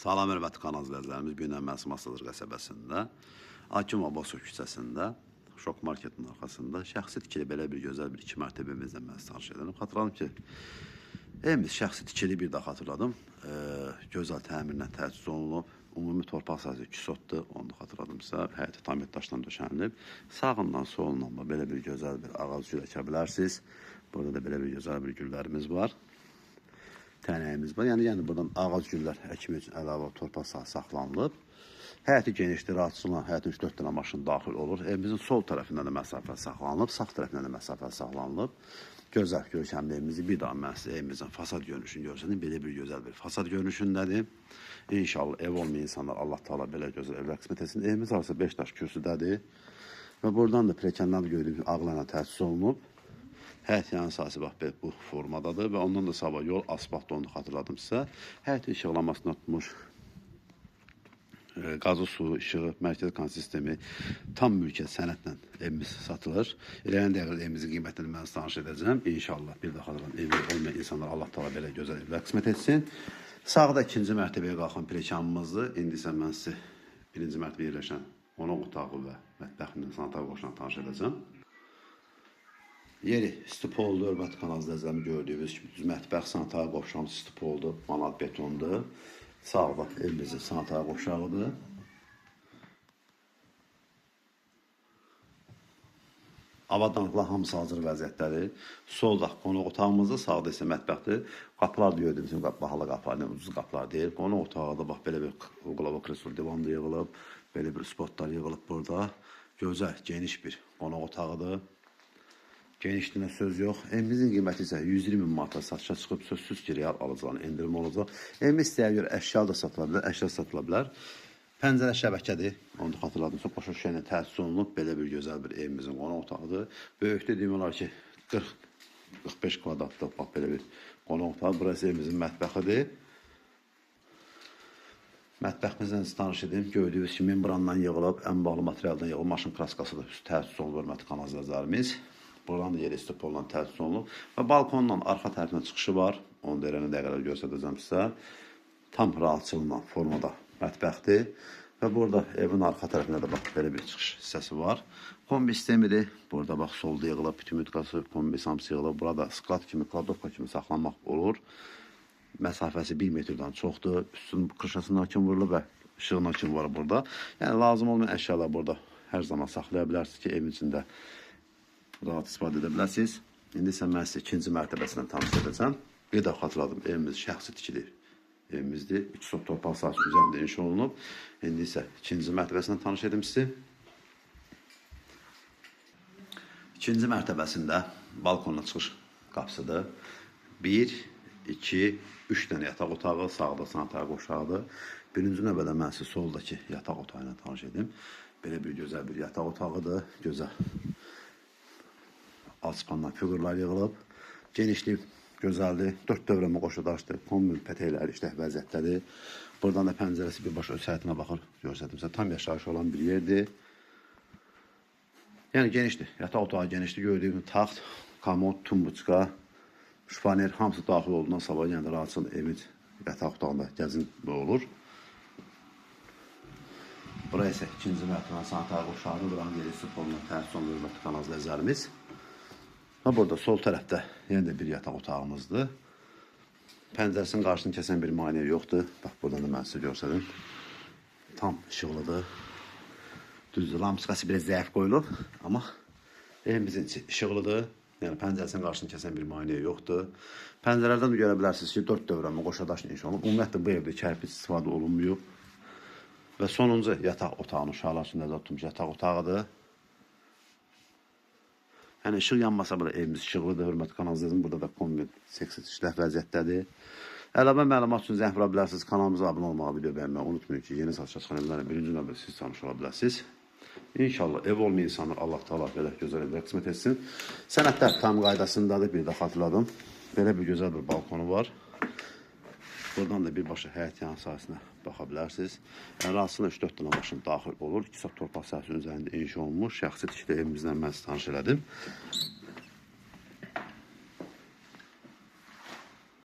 Salam hörmətli kanal izləyicilərimiz. Bu gün Məsim Asılır Akim Abbasov küçəsində, Şok Marketin arxasında şəxsi tikili belə bir gözəl bir iki mərtəbəmizlə mən size tanış edelim. Xatırladım ki, evimiz şəxsi tikili bir daha xatırladım. Ee, gözəl təmirlə təchiz olunub. Ümumi torpaq sahəsi 2 sotdur, onu xatırladımsa, həyəti tam daşdan döşənilib. Sağından solundan da belə bir gözəl bir ağac gül əkə bilərsiniz. Burada da belə bir gözəl bir güllərimiz var tənəyimiz var. Yəni, yəni buradan ağac güllər əkimi üçün əlavə torpaq sahəsi saxlanılıb. Həyəti genişdir, rahatçılıqla həyətin 3-4 dənə maşın daxil olur. Evimizin sol tərəfindən də məsafə saxlanılıb, sağ tərəfindən də məsafə saxlanılıb. Gözəl görkəmli evimizi bir daha mən evimizin fasad görünüşünü görsədim. Belə bir gözəl bir fasad görünüşündədir. İnşallah ev olmayan insanlar Allah Taala belə gözəl evlər qismət etsin. Evimiz arası 5 daş kürsüdədir. Və buradan da pilləkənlər gördüyünüz ağlarla təchiz olunub. Həyət yan sahəsi bax belə bu formadadır və ondan da sabah yol asfalt onu xatırladım sizə. Həyətin işıqlamasına tutmuş e, qazı su, işığı, mərkəzi kan sistemi tam mülkiyyət sənədlə evimiz satılır. İləyən dəqiqədə evimizin qiymətini mən sizə tanış edəcəm. İnşallah bir daha xatırladım. Evi olmayan insanlar Allah təala belə gözəl evlər qismət etsin. Sağda ikinci mərtəbəyə qalxan pilləkənimizdir. İndi isə mən sizi birinci mərtəbəyə yerləşən qonaq otağı və mətbəxinin sanitar qoşuna tanış edəcəm. Yeri stipoldu, hörmətli kanal izləyicilərimi gördüyünüz kimi düz mətbəx sanitar qovşağım stipoldu, manat betondur. Sağda evimizin sanitar qovşağıdır. Avadanlıqlar hamısı hazır vəziyyətdədir. Solda qonaq otağımızda, sağda isə mətbəxdir. Qapılar da gördüyünüz kimi bahalı qapılar, ucuz qapılar deyil. Qonaq otağı da bax belə bir uqlava kreslo divan da yığılıb, belə bir spotlar yığılıb burada. Gözəl, geniş bir qonaq otağıdır. Genişliyinə söz yox. Evimizin qiyməti isə 120 min manata satışa çıxıb sözsüz ki, real alıcıların endirim olacaq. Evimiz istəyə görə əşya da satıla bilər, əşya. Pəncərə şəbəkədir. Onu da xatırladım. Çox başa düşənlə təsis olunub belə bir gözəl bir evimizin qonaq otağıdır. Böyükdür demək olar ki 40 45 kvadratlıq bax belə bir qonaq otağı. Burası evimizin mətbəxidir. Mətbəximizlə tanış edim. Gördüyünüz kimi membrandan yığılıb, ən bağlı materialdan yığılıb, maşın kraskası da təsis olunub, hörmətli izləyicilərimiz. Buradan da yeri istipolla təsis olunub və balkonla arxa tərəfinə çıxışı var. Onu da irəli dəqiqələr göstərəcəm sizə. Tam rahatçılıqla formada mətbəxdir. Və burada evin arxa tərəfində də bax belə bir çıxış hissəsi var. Kombi sistemidir. Burada bax solda yığılıb, bütün mütqası kombi samsı yığılıb. Burada sklad kimi, kladovka kimi saxlanmaq olur. Məsafəsi 1 metrdən çoxdur. Üstün kırşasından kim vurulub və işığına kim var burada. Yəni lazım olmayan əşyalar burada hər zaman saxlaya bilərsiniz ki, evin içində rahat istifadə edə bilərsiniz. İndi isə mən sizə ikinci mərtəbəsindən tanış edəcəm. Bir də xatırladım, evimiz şəxsi tikili evimizdir. 3 sot torpaq sahəsi üzərində inşa olunub. İndi isə ikinci mərtəbəsindən tanış edim sizi. İkinci mərtəbəsində balkonla çıxış qapısıdır. 1, 2, 3 dənə yataq otağı, sağda sanitar qoşağıdır. Birinci növbədə mən sizi soldakı yataq otağı ilə tanış edim. Belə bir gözəl bir yataq otağıdır. Gözəl alçıpandan fiqurlar yığılıb. Genişlik gözəldir. 4 dövrəmə qoşu daşdır. Kombi pətəkləri işlək vəziyyətdədir. Buradan da pəncərəsi birbaşa öz həyətinə baxır. Görsədim sizə tam yaşayış olan bir yerdir. Yəni genişdir. Yataq otağı genişdir. Gördüyünüz taxt, komod, tumbuçka, şpaner hamısı daxil olduğundan sabah yəni rahatçıl evin yataq otağında gəzin bu olur. Buraya isə ikinci mərtəbə sanitar qoşağı, buranın yeri sporla təsis olunur hörmətli kanal izləyicilərimiz. Və burada sol tərəfdə yenə də bir yataq otağımızdır. Pəncərəsinin qarşısını kəsən bir maneə yoxdur. Bax buradan da mən sizə göstərim. Tam işıqlıdır. Düzdür, lampiskası biraz zəif qoyulub, amma evimizin içi işıqlıdır. Yəni pəncərəsinin qarşısını kəsən bir maneə yoxdur. Pəncərələrdən də görə bilərsiniz ki, 4 dövrəmə qoşa daşla inşa olunub. Ümumiyyətlə bu evdə kərpic istifadə olunmuyor. Və sonuncu yataq otağının uşaqlar üçün nəzərdə tutulmuş yataq otağıdır. Yəni işıq yanmasa belə evimiz işıqlıdır, hörmətli kanal izləyicim. Burada da kombi seksi işləh vəziyyətdədir. Əlavə məlumat üçün zəng vura bilərsiniz. Kanalımıza abunə olmağı, video bəyənməyi unutmayın ki, yeni satışa çıxan evlərlə birinci növbədə siz tanış ola. İnşallah ev olmayan insanlar Allah Taala belə gözəl evlər qismət etsin. Sənədlər tam qaydasındadır, bir də xatırladım. Belə bir gözəl bir balkonu var. Buradan da birbaşa həyət yan sahəsinə baxa bilərsiniz. Yəni arasında 3-4 dənə maşın daxil olur. 2 sot torpaq sahəsinin üzərində inşa olunmuş şəxsi tikili evimizdən mən sizi tanış elədim.